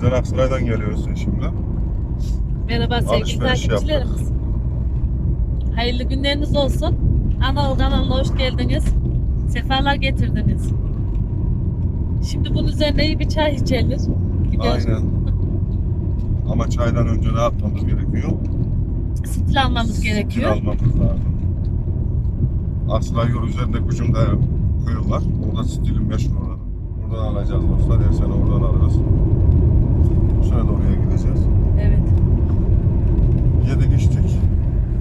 Bizler Aksaray'dan geliyoruz şimdi. Merhaba sevgili Alışveriş takipçilerimiz. Hayırlı günleriniz olsun. Anadolu kanalına hoş geldiniz. Sefalar getirdiniz. Şimdi bunun üzerine iyi bir çay içilir. Gider. Aynen. Ama çaydan önce ne yapmamız gerekiyor? Stil almamız Stil gerekiyor. almamız lazım. Aksaray yol üzerinde Kucum'da var. Orada stilin meşhur orada. Oradan alacağız dostlar. Her sene oradan alırız. De oraya gideceğiz. Evet. Yedik içtik.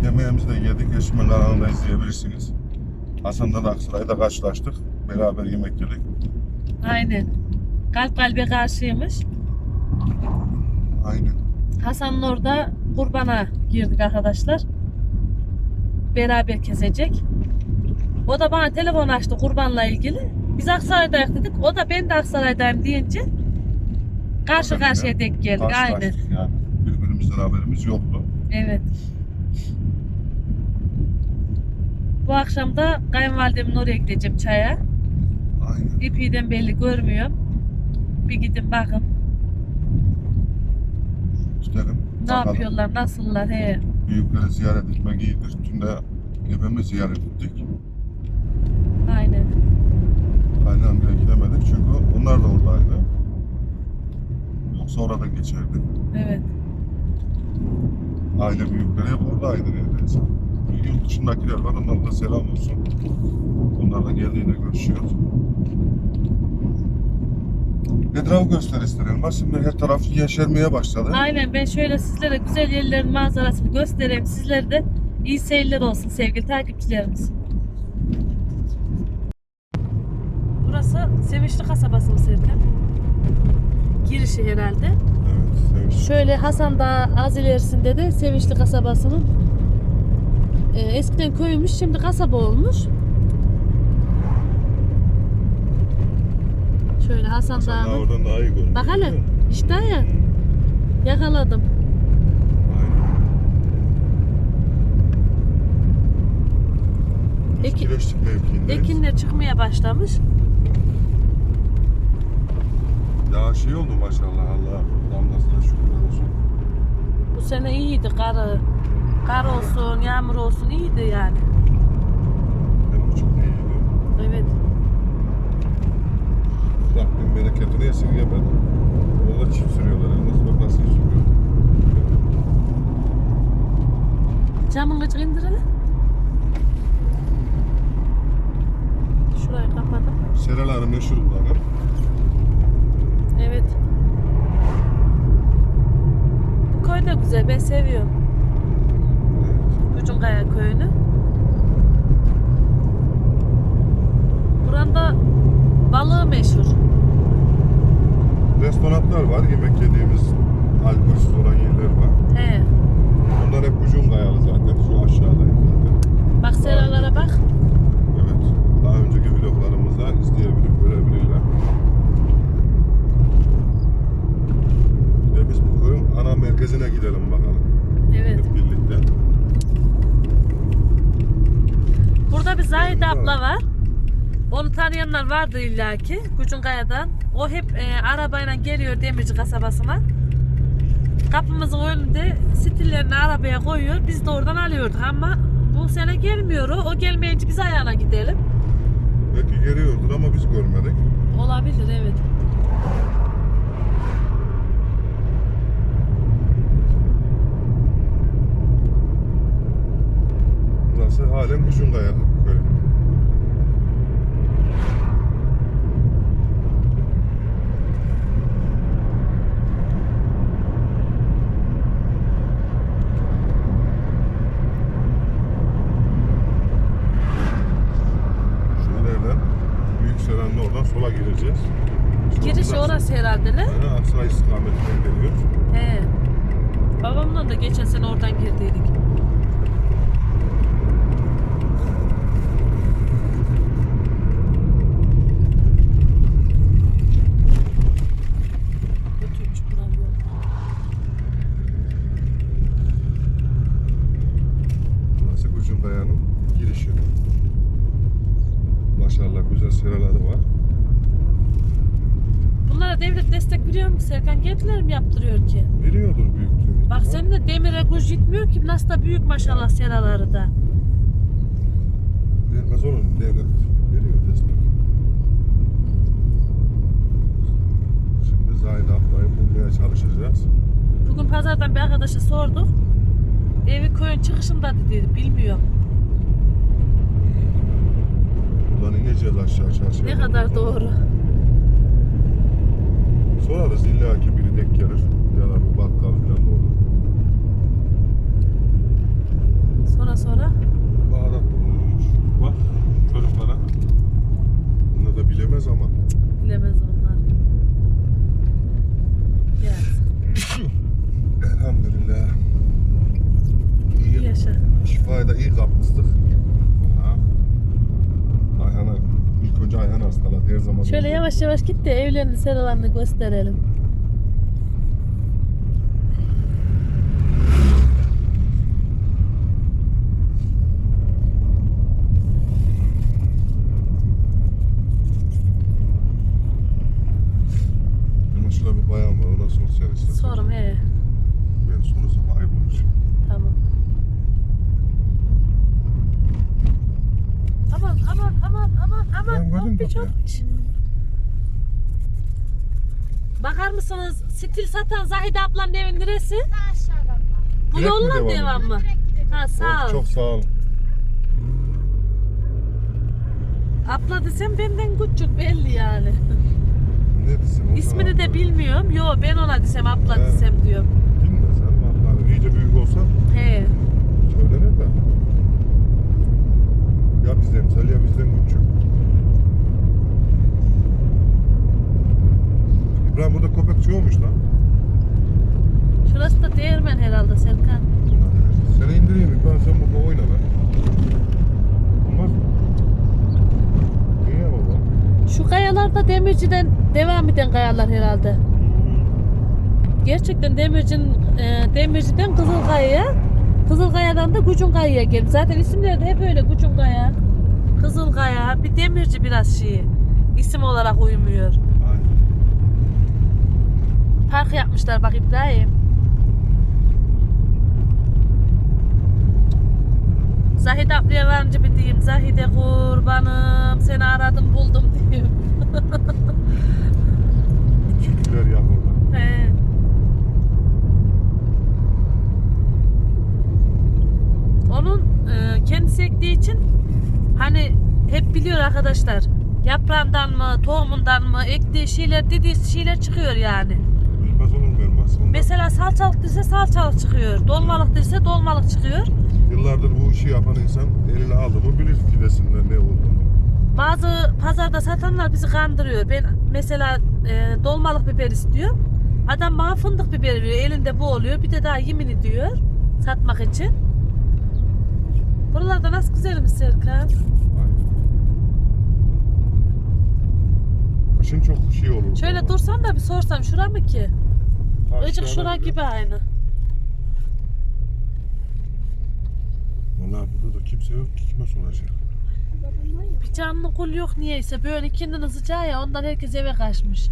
Yemeğimizi de yedik. Eşimin kanalında izleyebilirsiniz. Hasan'da da Aksaray'da karşılaştık. Beraber yemek yedik. Aynen. Kalp kalbe karşıymış. Aynen. Hasan'ın orada kurbana girdik arkadaşlar. Beraber kesecek. O da bana telefon açtı kurbanla ilgili. Biz Aksaray'dayız dedik. O da ben de Aksaray'dayım deyince karşı karşıya denk geldik. Aynen. Karşılaştık yani. Birbirimizden haberimiz yoktu. Evet. Bu akşam da kayınvalidemin oraya gideceğim çaya. Aynen. İpi'den belli görmüyorum. Bir gidin bakın. Gidelim. Ne bakalım. yapıyorlar, nasıllar he. Büyükleri ziyaret etmek iyidir. Dün de ebemi ziyaret ettik. Aynen. Aynen bile gidemedik çünkü onlar da oradaydı. Yoksa orada geçerdik. Evet. Aile büyükleri hep oradaydı neredeyse. Yurt dışındakiler var, onlara da selam olsun. Onlar da geldiğinde görüşüyoruz. Etrafı göster isterim. Bak şimdi her taraf yeşermeye başladı. Aynen ben şöyle sizlere güzel yerlerin manzarasını göstereyim. Sizlere de iyi seyirler olsun sevgili takipçilerimiz. Burası Sevinçli kasabası mı Serkan? Girişi herhalde. Evet. Şöyle Hasan Dağı az ilerisinde de Sevinçli kasabasının e, eskiden köymüş şimdi kasaba olmuş. Şöyle Hasan daha Dağı'nın oradan daha iyi görünüyor. Bak hele. işte ya yakaladım. Aynen. Biz Eki- Kireçlik mevkiindeyiz. Ekinler çıkmaya başlamış. Şey oldu maşallah Allah. Damlasına şükürler olsun. Bu sene iyiydi karı. Kar olsun, yağmur olsun iyiydi yani. Hem buçuk ne iyiydi. Evet. Rabbim bereketini esirgemedi. Orada çift sürüyorlar yalnız. Bak nasıl sürüyor. Camın gıcık indirelim. Şurayı kapadım. Seraları meşhur bunlar. Evet. Bu köy de güzel. Ben seviyorum. Evet. Ucunkaya köyünü. Buranda balığı meşhur. Restoranlar var. Yemek yediğimiz alkolsüz olan yerler var. He. Onlar hep ucun kayalı zaten. Şu aşağıdayız zaten. Bak seralara bak. Evet. Daha önceki vloglarımızda izleyebilip görebilirler. Bir de biz bu köyün ana merkezine gidelim bakalım. Evet. Hep birlikte. Burada bir Zahide abla var. Onu tanıyanlar vardı illaki. Kucunkaya'dan. O hep e, arabayla geliyor Demirci kasabasına. Kapımızın önünde stillerini arabaya koyuyor. Biz de oradan alıyorduk ama bu sene gelmiyor o. O gelmeyince biz ayağına gidelim. Belki geliyordur ama biz görmedik. Olabilir evet. Burası halen Ucunkaya köyü. Şu ileriden Büyük Seren'le oradan sola gireceğiz. Girişi oradan- orası herhalde ne? Aynen Aksaray istikametinden geliyoruz. He. Babamla da geçen sene oradan girdiydik. Götürmüş buram yol. Burası Ucunkaya'nın girişi. Maşallah güzel seraları var. Bunlar Bunlara devlet destek veriyor Kendileri mi yaptırıyor ki? Veriyordur büyüklüğünü. Bak senin de demire güç gitmiyor ki. Nasıl da büyük maşallah seraları da. Vermez mu? Devlet veriyor destek. Şimdi Zahide ablayı bulmaya çalışacağız. Bugün pazardan bir arkadaşa sorduk. Evi köyün çıkışında dedi. Bilmiyorum. Buradan ineceğiz aşağı çarşıya. Ne kadar doğru. Sorarız illa ki biri denk gelir. Ya da bir bakkal falan da olur. Sonra sonra. Baharat bulunmuş. Bak çocuklara. Bunlar da bilemez ama. Bilemez onlar. Gelsin. Elhamdülillah. İyi yaşa. Şifayı da iyi kapmıştık. Ha. Ayhan'a ilk önce Ayhan hastaladı her zaman. Şöyle yavaş yavaş git de evlerini seralarını gösterelim. Ama şurada bir bayan var ona sor sen istersen. Sorum he. Ben sorursam ayıp olur. Tamam. Aman aman aman aman Ben gördüm hoppiç. Bakar mısınız stil satan Zahide ablanın evin neresi? Bu Direkt mi yolla devam devam mı? Direkt gidelim. Ha sağ ol. Çok sağ ol. Abla desem benden küçük belli yani. Ne desin? İsmini de bilmiyorum. Yo ben ona desem abla desem diyorum. Bilmez sen vallahi iyice büyük olsa He. söylenir de. Ya bizden misal ya bizden küçük. İbrahim burada köpek çıkıyormuş lan. Şurası da değirmen herhalde Serkan. Seni indireyim İbrahim sen burada oyna be. Olmaz mı? Niye baba? Şu kayalarda demirciden devam eden kayalar herhalde. Gerçekten demircinin e, demirciden Kızılkaya'ya, Kızılkaya'dan da Gucunkaya'ya gelmiş. Zaten isimleri de hep öyle Gucunkaya, Kızılkaya, bir demirci biraz şey. İsim olarak uymuyor. Aynen. Park yapmışlar bak İbrahim. Zahide ablaya varınca bir diyeyim. Zahide kurbanım seni aradım buldum diyeyim. Çiftlikler yakında. He. Onun e, kendisi ektiği için hani hep biliyor arkadaşlar. Yaprağından mı, tohumundan mı ektiği şeyler, dediği şeyler çıkıyor yani. Bilmez olur mu benim aslında? Mesela salçalık değilse salçalık çıkıyor. Dolmalık değilse dolmalık çıkıyor. Yıllardır bu işi yapan insan eline aldı mı bilir fidesinde ne olduğunu. Bazı pazarda satanlar bizi kandırıyor. Ben mesela e, dolmalık biber istiyorum. Adam bana fındık biber veriyor. Elinde bu oluyor. Bir de daha yemin diyor. Satmak için. Buralarda nasıl güzelmiş Serkan. Aynen. Kışın çok şey olur. Şöyle dursan da bir sorsam şura mı ki? Ha, şura gibi aynı. Vallahi burada da kimse yok ki kime soracak. Bir canlı kul yok niyeyse. Böyle ikindinin sıcağı ya ondan herkes eve kaçmış.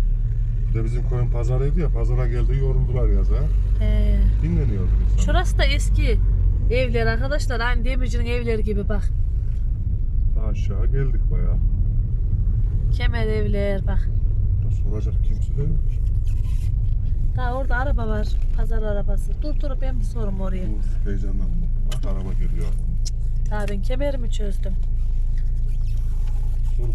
Bir de bizim koyun pazarıydı ya pazara geldi yoruldular yaza. He. Dinleniyordu insan. Şurası da eski evler arkadaşlar. Aynı demircinin evleri gibi bak. Aşağı geldik bayağı. Kemer evler bak. Soracak kimse de yok. Daha orada araba var. Pazar arabası. Dur dur ben bir sorum oraya. Dur heyecanlanma. Bak araba geliyor. Daha ben kemerimi çözdüm. Bana.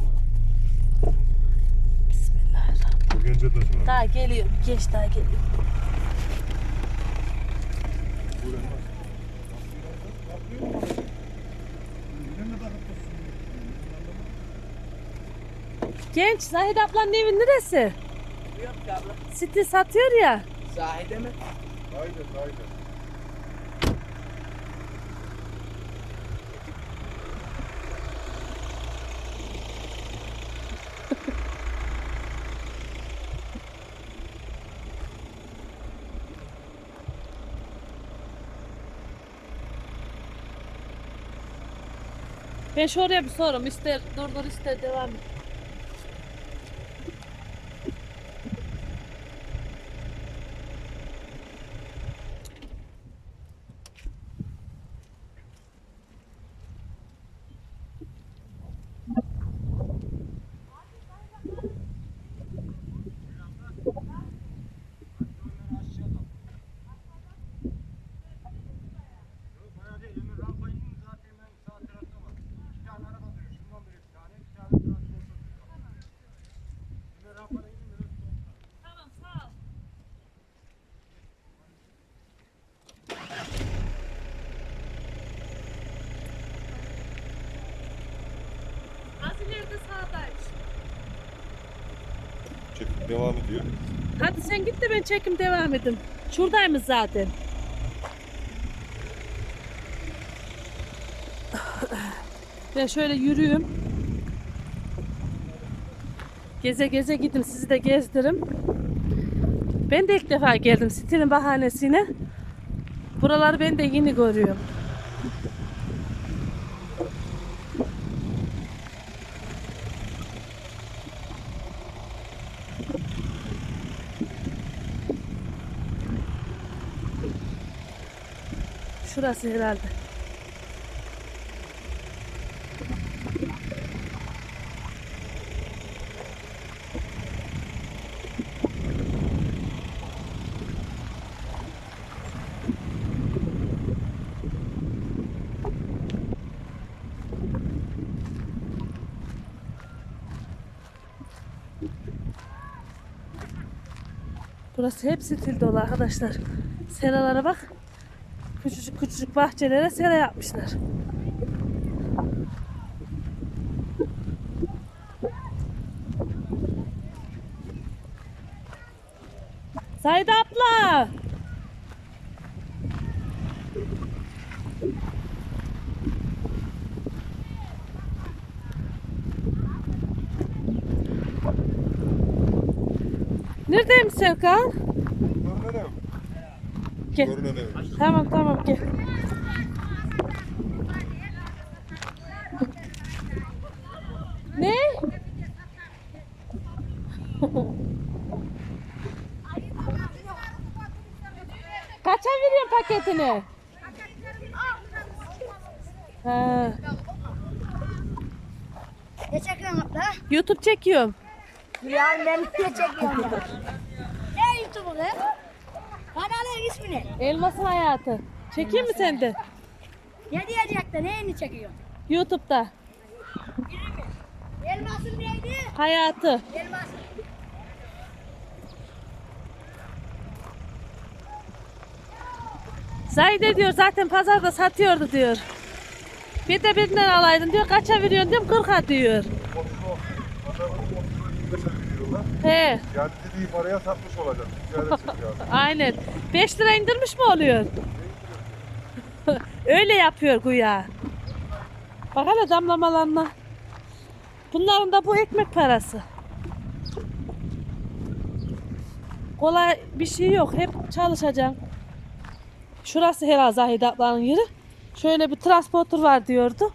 Bismillahirrahmanirrahim. Bu gence de sor. Daha geliyor. Geç daha geliyor. Genç Zahide ablanın evi neresi? Yok ki abla. Siti satıyor ya. Zahide mi? Haydi haydi. Ben şu oraya bir sorum. İster dur dur ister devam et. Devam ediyor. Hadi sen git de ben çekim devam edeyim. Şuradaymış zaten. Ben şöyle yürüyeyim. Geze geze gidin sizi de gezdirim. Ben de ilk defa geldim stilin bahanesiyle. Buraları ben de yeni görüyorum. Şurası herhalde. Burası hep stil dolu arkadaşlar. Seralara bak. Küçücük küçücük bahçelere sera yapmışlar. Zayda abla. Neredeyim Serkan? Gel. Tamam tamam gel. Ne? Kaça veriyorsun paketini? Ha, Ne çekiyorsun abla? YouTube çekiyorum. Ya ben ne çekiyorum? Ne YouTube'u ismi ne? Elmasın hayatı. Çekeyim mi sen de? Ne diyecek de neyini çekiyorsun? YouTube'da. Elmasın neydi? Hayatı. Elmasın. Zahide diyor zaten pazarda satıyordu diyor. Bir de birinden alaydın diyor. Kaça veriyorsun diyorum 40'a diyor. He Yani dediği paraya satmış olacak. Ticaret aynen. 5 lira indirmiş mi oluyor? Öyle yapıyor güya. Bak hele damlamalarına. Bunların da bu ekmek parası. Kolay bir şey yok. Hep çalışacağım. Şurası herhalde ablanın yeri. Şöyle bir transporter var diyordu.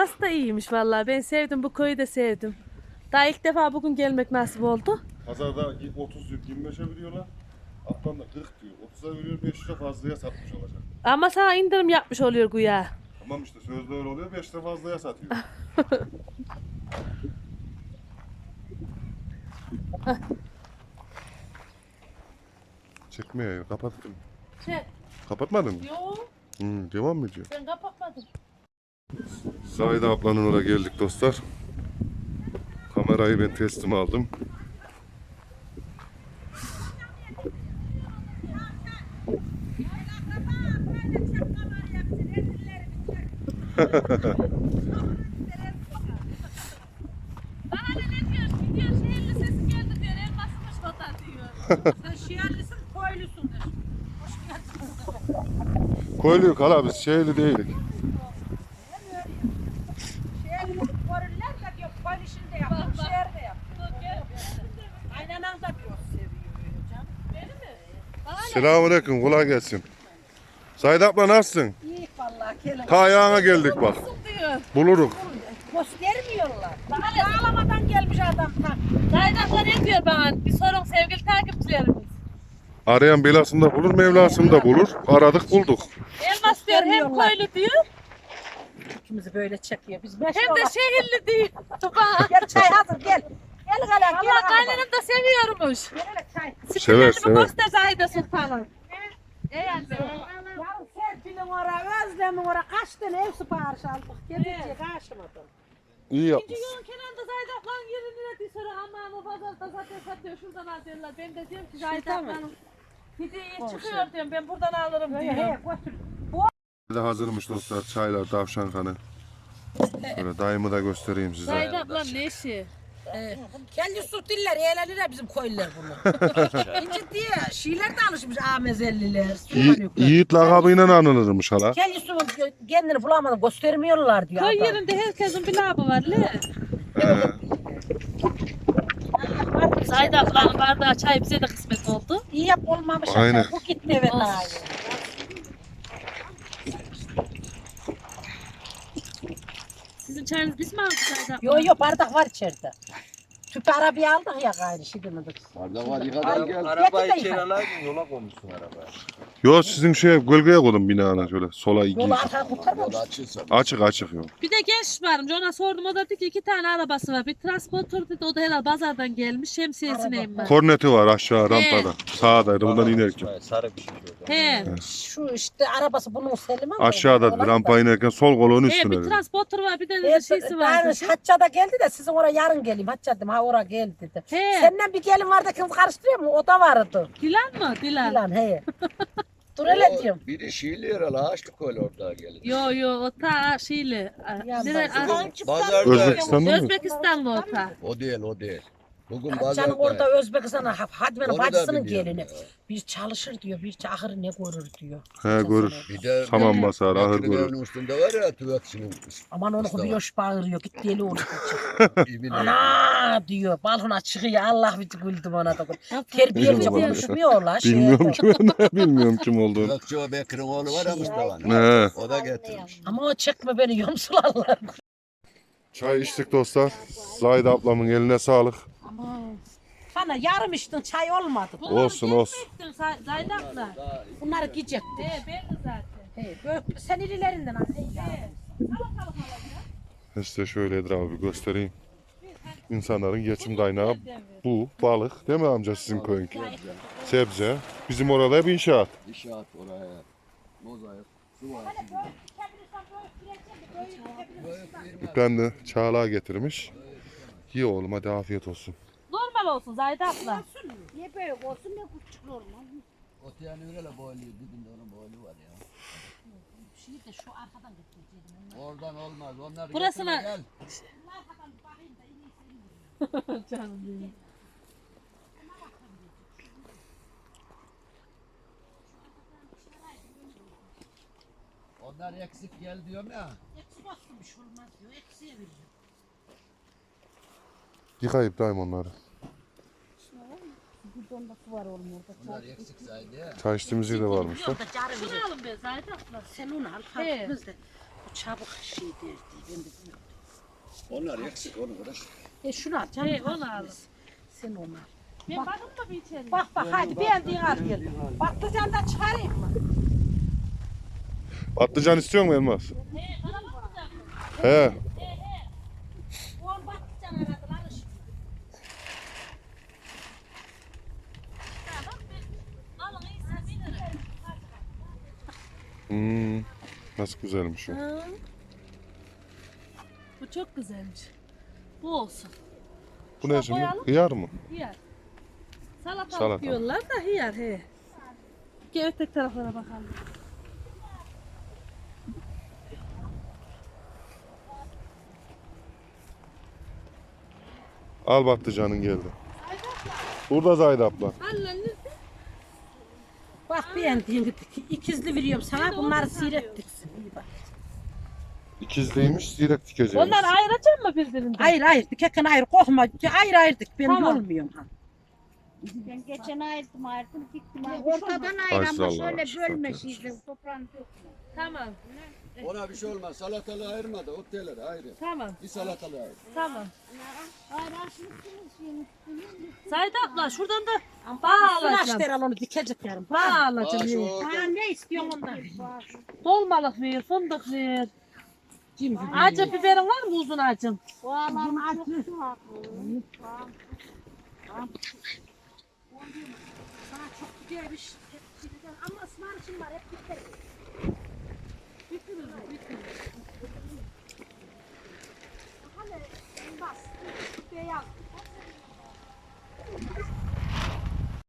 Burası da iyiymiş vallahi. Ben sevdim bu köyü de sevdim. Daha ilk defa bugün gelmek nasip oldu. Pazarda 30 diyor, 25'e veriyorlar. Alttan da 40 diyor. 30'a veriyor, 5 lira fazlaya satmış olacak. Ama sana indirim yapmış oluyor güya. Tamam işte sözde öyle oluyor, 5 lira fazlaya satıyor. Çekmeye kapattım. Şey, Kapatmadın mı? yok Hı, devam mı ediyor? ben kapatmadım. Zahide ablanın oraya geldik dostlar. Kamerayı ben teslim aldım. Ne diyor? Gidiyor şehirli sesi geldi diyor. Elmasmış bota diyor. Sen şiirlisin, koylusun. Koyuluyor kala biz şeyli değilik. Şiirli korurlar da diyor, koylüşünü de yaptım, şiir de yaptım. Aynen da diyor, seviyor canım. Beni mi? Selamünaleyküm kolay gelsin. Zahide abla nasılsın? İyi vallahi kelin. Ta ayağına geldik bak. Buluruk. Göstermiyorlar. Bana ağlamadan gelmiş adam. Zahide abla ne diyor bana? Bir sorun sevgili takipçilerimiz. Arayan belasında bulur, Mevlasında bulur. Aradık bulduk. Elmas diyor hem koylu diyor İkimizi böyle çekiyor. Biz beş hem de şehirli diyor. Bana. Gel çay hazır gel. Gel kalem gel. Allah kaynanam da seviyormuş. Gel hele çay. Sever, sever. göster Zahide Sultan'ım. Evet. Ya Serpil'in ora, Özlem'in ora kaç tane ev sipariş aldık. Gelince karşımadım. İyi İkinci yapmış. yolun kenarında Zahide ablanın yerine diyor sonra aman o pazarda zaten satıyor şuradan al diyorlar. Ben de diyorum ki Zahide ablanın hediye çıkıyor diyorum ben buradan alırım diyor. he götür. De hazırmış dostlar çaylar, tavşan kanı. Şöyle dayımı da göstereyim size. Zahide ablanın eşi. Ee, kendi süt diller, eğlenirler bizim köylüler bunu. İnci diye şiirler de alışmış amezelliler. Yi- Yiğit lakabıyla anılırmış hala. Kendi su kendini bulamadı göstermiyorlar diyor. Köy adam. yerinde herkesin bir labı var le. Zahide ablanın bardağı çay bize de kısmet oldu. İyi yap olmamış. Aynen. Bu gitti evet Olsun. daha iyi. Sizin çayınız biz mi aldık Zahide abla? Yo yo bardak var içeride. Tüpü arabaya aldık ya gayrı şey demedik. Bardak var yıkadan gel. Arabayı Arabayı içeri alaydın yola koymuşsun arabaya. Yo sizin şeye gölgeye koydum binana şöyle sola iki. Yolu kurtarmamış. Açık açık yok. Bir de genç varmış ona sordum o da dedi ki iki tane arabası var. Bir transportör dedi o da herhalde pazardan gelmiş şemsiyesineyim ben. Korneti var aşağı rampada. Sağdaydı bundan inerken. Sarı bir şey şurada. He. Şu işte arabası bunun Selim ama. Aşağıda rampa inerken sol kolonun He üstüne. bir dedi. transportör var bir de dedi Evet, şeysi var. ben dedi. Hacca'da geldi de sizin oraya yarın geleyim. Hacca dedim ha oraya gel dedi. He. Senden bir gelin vardı kim karıştırıyor mu? O da vardı. Dilan mı? Dilan. Lan he. Dur hele diyorum. Biri Şiili yaralı açlık öyle orada gelin. Yo yo o ta şeyli. Ya Nere- bak, ah, Pazarda. Özbekistan'da mı? Özbekistanlı o ta. O değil o değil. Bugün pazarda. orada Özbekistan'a Hadime'nin Onu da bacısının biliyorum gelini. ya. Bir çalışır diyor, bir ahırı ne görür diyor. He görür. Bir de Saman basar, ahır görür. üstünde var ya tüvekçinin. Aman onu Mustafa. bir yoş bağırıyor, git deli olur. Ana diyor, balkona çıkıyor, Allah bir güldüm ona da. Terbiyeli Bilmiyorum. konuşmuyorlar. şey Bilmiyorum kim bilmiyorum kim olduğunu. Tüvekçi o Bekir'in oğlu var ya Mustafa'nın. He. O da getirmiş. Ama o çekme beni yomsularlar. Çay içtik dostlar. Zahide ablamın eline sağlık. Bana yarım içtin çay olmadı. Olsun olsun. Zayda abla. Bunları gidecekti. He belli zaten. He, böyle sen irilerinden al. Hey, ya. İşte şöyle Edir abi göstereyim. İnsanların geçim kaynağı bu balık değil mi amca sizin köyünki? Sebze. Bizim orada hep inşaat. İnşaat oraya. Mozaik. Su var. Ben de çağlağı getirmiş. Ye oğlum hadi afiyet olsun. Normal olsun Zayda abla. Ne büyük olsun ne küçük olmaz. O yani öyle boylu. Dibinde onun boylu var ya. Şimdi de şu arkadan getireceğim. Oradan olmaz. Onlar Burasına- gel. Canım benim. Onlar eksik gel diyorum ya. Eksi bastım bir şey olmaz diyor. Eksiye veriyor. Yıkayıp daim onları. Bidonda su var oğlum orada. Onlar eksik saydı ya. Çay içtiğimiz yerde varmış da. Da Şunu alın be. Sen onu al farkımız da. Bu çabuk şey derdi. Ben de bilmiyorum. Onlar eksik onu uğraş. E şunu al canım. He onu. Sen onu al. Ben bakın mı bir içeri? Bak bak hadi beğendiğin al gel. Patlıcandan çıkarayım mı? Patlıcan istiyor mu Elmas? He. He. Hmm, nasıl güzelmiş o. Bu çok güzelmiş. Bu olsun. Bu ne şimdi? koyalım. Hıyar mı? Hiyar. Salatalık Salata. diyorlar da hiyar he. Gel öteki taraflara bakalım. Al patlıcanın geldi. Burada Zahide Bak beğendiğin ikizli veriyorum sana. Bunları. İyi bak. İkizliymiş, zirek dikeceğiz. Onlar ayıracak mı birbirinden? Hayır hayır dikeken hayır kokma. Hayır ayırdık ben Tamam. olmuyorum. Ha. Ben geçen ayırdım ayırdım diktim. Ortadan ayır ama Maşallah, şöyle maşallah. bölmeşiydin toprağını dökme. Tamam. Ona bir şey olmaz. Salatalığı ayırmadı. O teleri ayrı. Tamam. Bir salatalığı. Tamam. Ayır şimdi. Zahide abla şuradan da bağ Sınaş alacağım. der al onu dikecek yarın. Bağ alacağım. Orada. Ha ne istiyorsun ondan? Dolmalık ver, fındık ver. Acı biberin var mı uzun acım? Çok su haklı. Sana çok güzelmiş. Ama ısmarışım var hep biter. Beyaz.